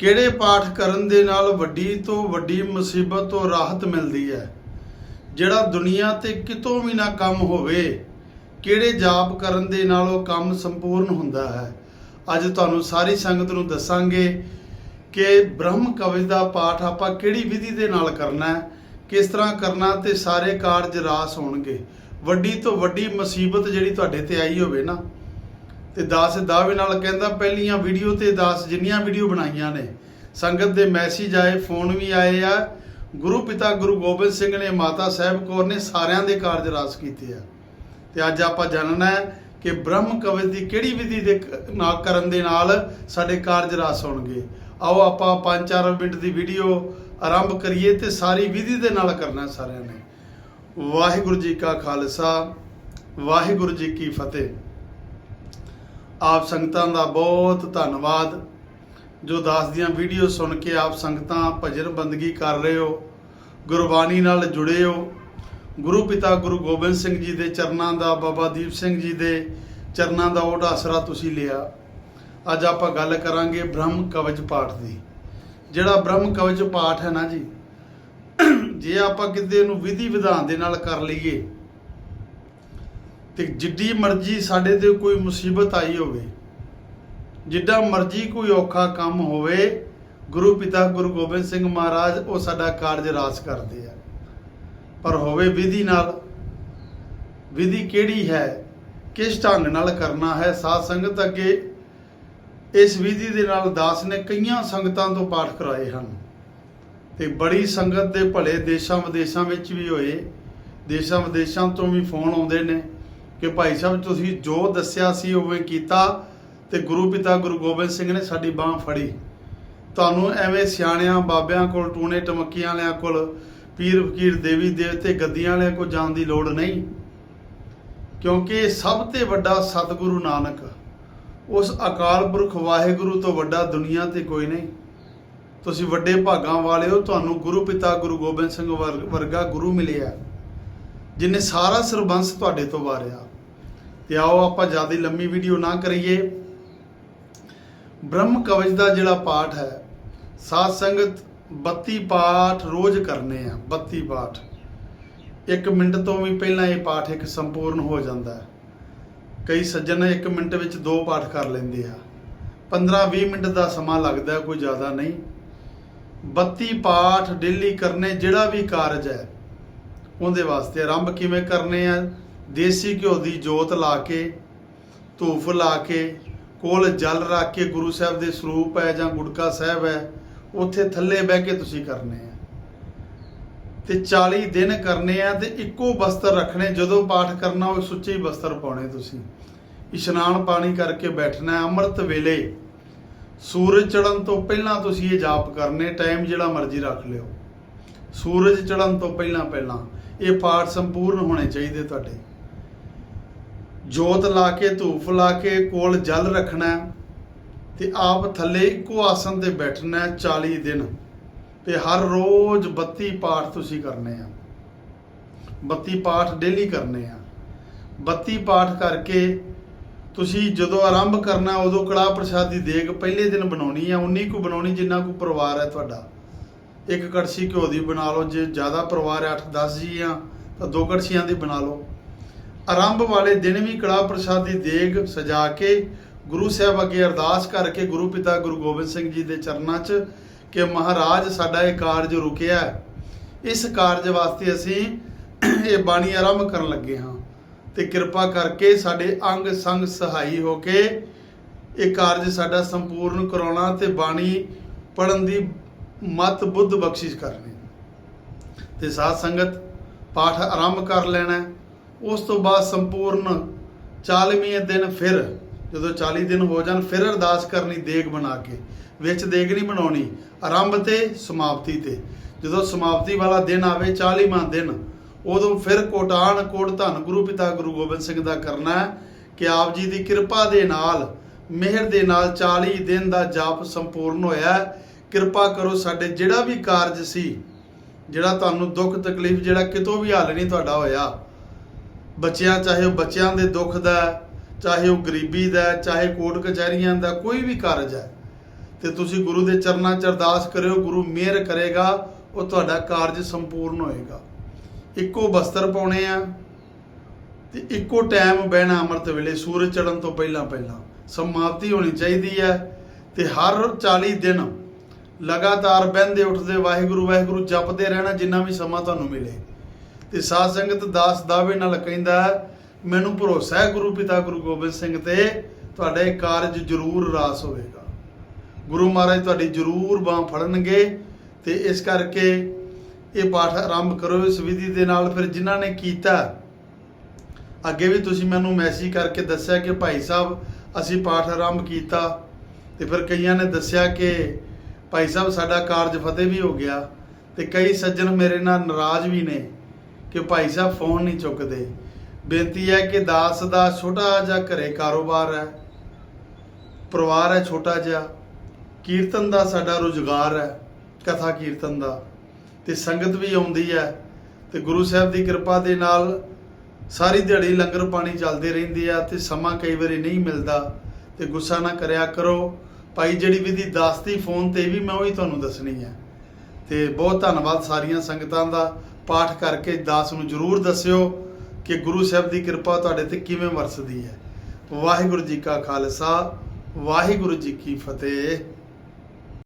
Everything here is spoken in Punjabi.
ਕਿਹੜੇ ਪਾਠ ਕਰਨ ਦੇ ਨਾਲ ਵੱਡੀ ਤੋਂ ਵੱਡੀ ਮੁਸੀਬਤ ਤੋਂ ਰਾਹਤ ਮਿਲਦੀ ਹੈ? ਜਿਹੜਾ ਦੁਨੀਆ ਤੇ ਕਿਤੋਂ ਵੀ ਨਾ ਕੰਮ ਹੋਵੇ, ਕਿਹੜੇ ਜਾਪ ਕਰਨ ਦੇ ਨਾਲ ਉਹ ਕੰਮ ਸੰਪੂਰਨ ਹੁੰਦਾ ਹੈ? ਅੱਜ ਤੁਹਾਨੂੰ ਸਾਰੀ ਸੰਗਤ ਨੂੰ ਦੱਸਾਂਗੇ ਕਿ ਬ੍ਰਹਮ ਕਵਚ ਦਾ ਪਾਠ ਆਪਾਂ ਕਿਹੜੀ ਵਿਧੀ ਦੇ ਨਾਲ ਕਰਨਾ ਹੈ, ਕਿਸ ਤਰ੍ਹਾਂ ਕਰਨਾ ਤੇ ਸਾਰੇ ਕਾਰਜ ਰਾਸ ਹੋਣਗੇ। ਵੱਡੀ ਤੋਂ ਵੱਡੀ ਮੁਸੀਬਤ ਜਿਹੜੀ ਤੁਹਾਡੇ ਤੇ ਆਈ ਹੋਵੇ ਨਾ ਤੇ ਦਾਸ ਦਾਅਵੇ ਨਾਲ ਕਹਿੰਦਾ, ਪਹਿਲੀਆਂ ਵੀਡੀਓ ਤੇ ਦਾਸ ਜਿੰਨੀਆਂ ਵੀਡੀਓ ਬਣਾਈਆਂ ਨੇ, ਸੰਗਤ ਦੇ ਮੈਸੇਜ ਆਏ ਫੋਨ ਵੀ ਆਏ ਆ। ਗੁਰੂ ਪਿਤਾ ਗੁਰੂ ਗੋਬਿੰਦ ਸਿੰਘ ਨੇ, ਮਾਤਾ ਸਾਹਿਬ ਕੌਰ ਨੇ ਸਾਰਿਆਂ ਦੇ ਕਾਰਜ ਰਾਸ ਕੀਤੇ ਆ। ਤੇ ਅੱਜ ਆਪਾਂ ਜਾਣਨਾ ਹੈ ਕਿ ਬ੍ਰਹਮ ਕਵਚ ਦੀ ਕਿਹੜੀ ਵਿਧੀ ਦੇ ਕ- ਨਾਲ ਕਰਨ ਦੇ ਨਾਲ ਸਾਡੇ ਕਾਰਜ ਰਾਸ ਹੋਣਗੇ। ਆਓ ਆਪਾਂ 5-4 ਮਿੰਟ ਦੀ ਵੀਡੀਓ ਆਰੰਭ ਕਰੀਏ ਤੇ ਸਾਰੀ ਵਿਧੀ ਦੇ ਨਾਲ ਕਰਨਾ ਸਾਰਿਆਂ ਨੇ। ਵਾਹਿਗੁਰੂ ਜੀ ਕਾ ਖਾਲਸਾ, ਵਾਹਿਗੁਰੂ ਜੀ ਕੀ ਫਤਿਹ। ਆਪ ਸੰਗਤਾਂ ਦਾ ਬਹੁਤ ਧੰਨਵਾਦ। ਜੋ ਦਾਸ ਦੀਆਂ ਵੀਡੀਓ ਸੁਣ ਕੇ ਆਪ ਸੰਗਤਾਂ ਭਜਨ ਬੰਦਗੀ ਕਰ ਰਹੇ ਹੋ, ਗੁਰਬਾਣੀ ਨਾਲ ਜੁੜੇ ਹੋ, ਗੁਰੂ ਪਿਤਾ ਗੁਰੂ ਗੋਬਿੰਦ ਸਿੰਘ ਜੀ ਦੇ ਚਰਨਾਂ ਦਾ, ਬਾਬਾ ਦੀਪ ਸਿੰਘ ਜੀ ਦੇ ਚਰਨਾਂ ਦਾ ਓਟ ਆਸਰਾ ਤੁਸੀਂ ਲਿਆ। ਅੱਜ ਆਪਾਂ ਗੱਲ ਕਰਾਂਗੇ ਬ੍ਰਹਮ ਕਵਚ ਪਾਠ ਦੀ। ਜਿਹੜਾ ਬ੍ਰਹਮ ਕਵਚ ਪਾਠ ਹੈ ਨਾ ਜੀ, ਜੇ ਆਪਾਂ ਕਿਤੇ ਨੂੰ ਵਿਧੀ ਵਿਧਾਨ ਦੇ ਨਾਲ ਕਰ ਲਈਏ ਤੇ ਜਿੱਡੀ ਮਰਜ਼ੀ ਸਾਡੇ ਤੇ ਕੋਈ ਮੁਸੀਬਤ ਆਈ ਹੋਵੇ, ਜਿੱਡਾ ਮਰਜ਼ੀ ਕੋਈ ਔਖਾ ਕੰਮ ਹੋਵੇ, ਗੁਰੂ ਪਿਤਾ ਗੁਰੂ ਗੋਬਿੰਦ ਸਿੰਘ ਮਹਾਰਾਜ ਉਹ ਸਾਡਾ ਕਾਰਜ ਰਾਸ ਕਰਦੇ ਆ। ਪਰ ਹੋਵੇ ਵਿਧੀ ਨਾਲ, ਵਿਧੀ ਕਿਹੜੀ ਹੈ, ਕਿਸ ਢੰਗ ਨਾਲ ਕਰਨਾ ਹੈ, ਸਾਧ ਸੰਗਤ ਅੱਗੇ ਇਸ ਵਿਧੀ ਦੇ ਨਾਲ ਦਾਸ ਨੇ ਕਈਆਂ ਸੰਗਤਾਂ ਤੋਂ ਪਾਠ ਕਰਾਏ ਹਨ। ਤੇ ਬੜੀ ਸੰਗਤ ਦੇ ਭਲੇ ਦੇਸ਼ਾਂ ਵਿਦੇਸ਼ਾਂ ਵਿੱਚ ਵੀ ਹੋਏ ਦੇਸ਼ਾਂ ਵਿਦੇਸ਼ਾਂ ਤੋਂ ਵੀ ਫੋਨ ਆਉਂਦੇ ਨੇ ਕਿ ਭਾਈ ਸਾਹਿਬ, ਤੁਸੀਂ ਜੋ ਦੱਸਿਆ ਸੀ, ਉਵੇਂ ਕੀਤਾ ਤੇ ਗੁਰੂ ਪਿਤਾ ਗੁਰੂ ਗੋਬਿੰਦ ਸਿੰਘ ਨੇ ਸਾਡੀ ਬਾਹ ਫੜੀ। ਤੁਹਾਨੂੰ ਐਵੇਂ ਸਿਆਣਿਆਂ, ਬਾਬਿਆਂ ਕੋਲ, ਟੂਣੇ ਟਮਕੀਆਂ ਵਾਲਿਆਂ ਕੋਲ, ਪੀਰ ਫਕੀਰ ਦੇਵੀ ਦੇਵਤੇ ਗੱਦੀਆਂ ਵਾਲਿਆਂ ਕੋਲ ਜਾਣ ਦੀ ਲੋੜ ਨਹੀਂ। ਕਿਉਂਕਿ ਸਭ ਤੋਂ ਵੱਡਾ ਸਤਿਗੁਰੂ ਨਾਨਕ, ਉਸ ਅਕਾਲ ਪੁਰਖ ਵਾਹਿਗੁਰੂ ਤੋਂ ਵੱਡਾ ਦੁਨੀਆ ਤੇ ਕੋਈ ਨਹੀਂ। ਤੁਸੀਂ ਵੱਡੇ ਭਾਗਾਂ ਵਾਲੇ ਹੋ ਤੁਹਾਨੂੰ ਗੁਰੂ ਪਿਤਾ ਗੁਰੂ ਗੋਬਿੰਦ ਸਿੰਘ ਵਰ- ਵਰਗਾ ਗੁਰੂ ਮਿਲਿਆ। ਜਿਨੇ ਸਾਰਾ ਸਰਬੰਸ ਤੁਹਾਡੇ ਤੋਂ ਵਾਰਿਆ। ਤੇ ਆਓ ਆਪਾਂ ਜ਼ਿਆਦਾ ਲੰਮੀ ਵੀਡੀਓ ਨਾ ਕਰੀਏ। ਬ੍ਰਹਮ ਕਵਚ ਦਾ ਜਿਹੜਾ ਪਾਠ ਹੈ, ਸਾਧ ਸੰਗਤ 32 ਪਾਠ ਰੋਜ਼ ਕਰਨੇ ਆ 32 ਪਾਠ। 1 ਮਿੰਟ ਤੋਂ ਵੀ ਪਹਿਲਾਂ ਇਹ ਪਾਠ ਇੱਕ ਸੰਪੂਰਨ ਹੋ ਜਾਂਦਾ ਹੈ। ਕਈ ਸੱਜਣ 1 ਮਿੰਟ ਵਿੱਚ ਦੋ ਪਾਠ ਕਰ ਲੈਂਦੇ ਆ। 15-20 ਮਿੰਟ ਦਾ ਸਮਾਂ ਲੱਗਦਾ, ਕੋਈ ਜ਼ਿਆਦਾ ਨਹੀਂ। 32 ਪਾਠ ਡੇਲੀ ਕਰਨੇ ਜਿਹੜਾ ਵੀ ਕਾਰਜ ਹੈ, ਉਹਦੇ ਵਾਸਤੇ ਆਰੰਭ ਕਿਵੇਂ ਕਰਨੇ ਆ ਦੇਸੀ ਘਿਓ ਦੀ ਜੋਤ ਲਾ ਕੇ, ਧੂਫ ਲਾ ਕੇ, ਕੋਲ ਜਲ ਰੱਖ ਕੇ ਗੁਰੂ ਸਾਹਿਬ ਦੇ ਸਰੂਪ ਹੈ ਜਾਂ ਗੁਟਕਾ ਸਾਹਿਬ ਹੈ, ਉੱਥੇ ਥੱਲੇ ਬਹਿ ਕੇ ਤੁਸੀਂ ਕਰਨੇ ਆ। ਤੇ 40 ਦਿਨ ਕਰਨੇ ਆ ਤੇ ਇੱਕੋ ਬਸਤਰ ਰੱਖਣੇ, ਜਦੋਂ ਪਾਠ ਕਰਨਾ ਉਹ ਸੁੱਚੇ ਹੀ ਬਸਤਰ ਪਾਉਣੇ ਤੁਸੀਂ। ਇਸ਼ਨਾਨ ਪਾਣੀ ਕਰਕੇ ਬੈਠਣਾ ਅੰਮ੍ਰਿਤ ਵੇਲੇ। ਸੂਰਜ ਚੜ੍ਹਨ ਤੋਂ ਪਹਿਲਾਂ ਤੁਸੀਂ ਇਹ ਜਾਪ ਕਰਨੇ, ਟਾਈਮ ਜਿਹੜਾ ਮਰਜ਼ੀ ਰੱਖ ਲਿਓ। ਸੂਰਜ ਚੜ੍ਹਨ ਤੋਂ ਪਹਿਲਾਂ ਪਹਿਲਾਂ ਇਹ ਪਾਠ ਸੰਪੂਰਨ ਹੋਣੇ ਚਾਹੀਦੇ ਤੁਹਾਡੇ। ਜੋਤ ਲਾ ਕੇ, ਧੂਫ ਲਾ ਕੇ, ਕੋਲ ਜਲ ਰੱਖਣਾ ਹੈ ਤੇ ਆਪ ਥੱਲੇ ਇੱਕੋ ਆਸਨ ਤੇ ਬੈਠਣਾ ਹੈ 40 ਦਿਨ। ਤੇ ਹਰ ਰੋਜ਼ 32 ਪਾਠ ਤੁਸੀਂ ਕਰਨੇ ਆ। 32 ਪਾਠ ਡੇਲੀ ਕਰਨੇ ਆ। 32 ਪਾਠ ਕਰਕੇ ਤੁਸੀਂ ਜਦੋਂ ਆਰੰਭ ਕਰਨਾ, ਉਦੋਂ ਕੜਾਹ ਪ੍ਰਸ਼ਾਦ ਦੀ ਦੇਗ ਪਹਿਲੇ ਦਿਨ ਬਣਾਉਣੀ ਆ, ਉਨੀ ਕੁ ਬਣਾਉਣੀ ਜਿੰਨਾ ਕੁ ਪਰਿਵਾਰ ਹੈ ਤੁਹਾਡਾ। ਇੱਕ ਕੜਛੀ ਘਿਓ ਦੀ ਬਣਾ ਲਓ, ਜੇ ਜ਼ਿਆਦਾ ਪਰਿਵਾਰ ਹੈ 8-10 ਜੀ ਆ, ਤਾਂ ਦੋ ਕੜਛੀਆਂ ਦੀ ਬਣਾ ਲਓ। ਆਰੰਭ ਵਾਲੇ ਦਿਨ ਵੀ ਕੜਾਹ ਪ੍ਰਸ਼ਾਦ ਦੀ ਦੇਗ ਸਜਾ ਕੇ ਗੁਰੂ ਸਾਹਿਬ ਅੱਗੇ ਅਰਦਾਸ ਕਰਕੇ ਗੁਰੂ ਪਿਤਾ ਗੁਰੂ ਗੋਬਿੰਦ ਸਿੰਘ ਜੀ ਦੇ ਚਰਨਾਂ 'ਚ ਕਿ ਮਹਾਰਾਜ ਸਾਡਾ ਇਹ ਕਾਰਜ ਰੁਕਿਆ ਇਸ ਕਾਰਜ ਵਾਸਤੇ ਅਸੀਂ ਇਹ ਬਾਣੀ ਆਰੰਭ ਕਰਨ ਲੱਗੇ ਹਾਂ ਤੇ ਕਿਰਪਾ ਕਰਕੇ ਸਾਡੇ ਅੰਗ ਸੰਗ ਸਹਾਈ ਹੋ ਕੇ ਇਹ ਕਾਰਜ ਸਾਡਾ ਸੰਪੂਰਨ ਕਰਾਉਣਾ ਤੇ ਬਾਣੀ ਪੜਨ ਦੀ ਮਤ ਬੁੱਧ ਬਖਸ਼ਿਸ਼ ਕਰਨੀ। ਤੇ ਸਾਧ ਸੰਗਤ ਪਾਠ ਆਰੰਭ ਕਰ ਲੈਣਾ ਉਸ ਤੋਂ ਬਾਅਦ ਸੰਪੂਰਨ 40ਵੇਂ ਦਿਨ ਫਿਰ, ਜਦੋਂ 40 ਦਿਨ ਹੋ ਜਾਣ, ਫਿਰ ਅਰਦਾਸ ਕਰਨੀ, ਦੇਗ ਬਣਾ ਕੇ, ਵਿੱਚ ਦੇਗ ਨਹੀਂ ਬਣਾਉਣੀ, ਆਰੰਭ ਤੇ ਸਮਾਪਤੀ ਤੇ। ਜਦੋਂ ਸਮਾਪਤੀ ਵਾਲਾ ਦਿਨ ਆਵੇ 40ਵਾਂ ਦਿਨ, ਉਦੋਂ ਫਿਰ ਕੋਟਾਨ ਕੋਟ ਧੰਨ ਗੁਰੂ ਪਿਤਾ ਗੁਰੂ ਗੋਬਿੰਦ ਸਿੰਘ ਦਾ ਕਰਨਾ ਕਿ ਆਪ ਜੀ ਦੀ ਕਿਰਪਾ ਦੇ ਨਾਲ, ਮਿਹਰ ਦੇ ਨਾਲ 40 ਦਿਨ ਦਾ ਜਾਪ ਸੰਪੂਰਨ ਹੋਇਆ ਕਿਰਪਾ ਕਰੋ ਸਾਡੇ ਜਿਹੜਾ ਵੀ ਕਾਰਜ ਸੀ, ਜਿਹੜਾ ਤੁਹਾਨੂੰ ਦੁੱਖ ਤਕਲੀਫ, ਜਿਹੜਾ ਕਿਤੋਂ ਵੀ ਹੱਲ ਨਹੀਂ ਤੁਹਾਡਾ ਹੋਇਆ ਬੱਚਿਆਂ, ਚਾਹੇ ਉਹ ਬੱਚਿਆਂ ਦੇ ਦੁੱਖ ਦਾ ਚਾਹੇ ਉਹ ਗਰੀਬੀ ਦਾ ਚਾਹੇ ਕੋਰਟ ਕਚਹਿਰੀਆਂ ਦਾ, ਕੋਈ ਵੀ ਕਾਰਜ ਹੈ, ਤੇ ਤੁਸੀਂ ਗੁਰੂ ਦੇ ਚਰਨਾਂ 'ਚ ਅਰਦਾਸ ਕਰਿਓ, ਗੁਰੂ ਮਿਹਰ ਕਰੇਗਾ, ਉਹ ਤੁਹਾਡਾ ਕਾਰਜ ਸੰਪੂਰਨ ਹੋਏਗਾ। ਇੱਕੋ ਬਸਤਰ ਪਾਉਣੇ ਆ, ਤੇ ਇੱਕੋ ਟਾਈਮ ਬਹਿਣਾ ਅੰਮ੍ਰਿਤ ਵੇਲੇ, ਸੂਰਜ ਚੜ੍ਹਨ ਤੋਂ ਪਹਿਲਾਂ ਪਹਿਲਾਂ। ਸਮਾਪਤੀ ਹੋਣੀ ਚਾਹੀਦੀ ਹੈ, ਤੇ ਹਰ 40 ਦਿਨ ਲਗਾਤਾਰ ਬਹਿੰਦੇ ਉੱਠਦੇ, ਵਾਹਿਗੁਰੂ ਵਾਹਿਗੁਰੂ ਜਪਦੇ ਰਹਿਣਾ, ਜਿੰਨਾ ਵੀ ਸਮਾਂ ਤੁਹਾਨੂੰ ਮਿਲੇ। ਤੇ ਸਾਧ ਸੰਗਤ ਦਾਸ ਦਾਵੇ ਨਾਲ ਕਹਿੰਦਾ ਮੈਨੂੰ ਭਰੋਸਾ ਹੈ ਗੁਰੂ ਪਿਤਾ ਗੁਰੂ ਗੋਬਿੰਦ ਸਿੰਘ ਤੇ ਤੁਹਾਡਾ ਇਹ ਕਾਰਜ ਜ਼ਰੂਰ ਰਾਸ ਹੋਵੇਗਾ। ਗੁਰੂ ਮਹਾਰਾਜ ਤੁਹਾਡੀ ਜ਼ਰੂਰ ਬਾਹ ਫੜਨਗੇ ਤੇ ਇਸ ਕਰਕੇ ਇਹ ਪਾਠ ਆਰੰਭ ਕਰੋ ਇਸ ਵਿਧੀ ਦੇ ਨਾਲ। ਫਿਰ ਜਿਨ੍ਹਾਂ ਨੇ ਕੀਤਾ, ਅੱਗੇ ਵੀ ਤੁਸੀਂ ਮੈਨੂੰ ਮੈਸੇਜ ਕਰਕੇ ਦੱਸਿਆ ਕਿ ਭਾਈ ਸਾਹਿਬ, ਅਸੀਂ ਪਾਠ ਆਰੰਭ ਕੀਤਾ। ਤੇ ਫਿਰ ਕਈਆਂ ਨੇ ਦੱਸਿਆ ਕਿ ਭਾਈ ਸਾਹਿਬ, ਸਾਡਾ ਕਾਰਜ ਫਤਿਹ ਵੀ ਹੋ ਗਿਆ ਤੇ ਕਈ ਸੱਜਣ ਮੇਰੇ ਨਾਲ ਨਾਰਾਜ਼ ਵੀ ਨੇ। ਕਿ ਭਾਈ ਸਾਹਿਬ ਫੋਨ ਨਹੀਂ ਚੁੱਕਦੇ। ਬੇਨਤੀ ਹੈ ਕਿ ਦਾਸ ਦਾ ਛੋਟਾ ਜਿਹਾ ਘਰੇ ਕਾਰੋਬਾਰ ਹੈ। ਪਰਿਵਾਰ ਹੈ ਛੋਟਾ ਜਿਹਾ। ਕੀਰਤਨ ਦਾ ਸਾਡਾ ਰੁਜ਼ਗਾਰ ਹੈ, ਕਥਾ ਕੀਰਤਨ ਦਾ। ਤੇ ਸੰਗਤ ਵੀ ਆਉਂਦੀ ਹੈ। ਤੇ ਗੁਰੂ ਸਾਹਿਬ ਦੀ ਕਿਰਪਾ ਦੇ ਨਾਲ ਸਾਰੀ ਦਿਹਾੜੀ ਲੰਗਰ ਪਾਣੀ ਚੱਲਦੇ ਰਹਿੰਦੀ ਆ ਤੇ ਸਮਾਂ ਕਈ ਵਾਰੀ ਨਹੀਂ ਮਿਲਦਾ। ਤੇ ਗੁੱਸਾ ਨਾ ਕਰਿਆ ਕਰੋ। ਭਾਈ, ਜਿਹੜੀ ਵਿਧੀ ਦੱਸਤੀ ਫੋਨ ਤੇ ਵੀ ਮੈਂ ਉਹੀ ਤੁਹਾਨੂੰ ਦੱਸਣੀ ਹੈ। ਤੇ ਬਹੁਤ ਧੰਨਵਾਦ ਸਾਰੀਆਂ ਸੰਗਤਾਂ ਦਾ ਪਾਠ ਕਰਕੇ ਦਾਸ ਨੂੰ ਜਰੂਰ ਦੱਸਿਓ ਕਿ ਗੁਰੂ ਸਾਹਿਬ ਦੀ ਕਿਰਪਾ ਤੁਹਾਡੇ ਤੇ ਕਿਵੇਂ ਵਰਸਦੀ ਹੈ। ਵਾਹਿਗੁਰੂ ਜੀ ਕਾ ਖਾਲਸਾ, ਵਾਹਿਗੁਰੂ ਜੀ ਕੀ ਫਤਿਹ।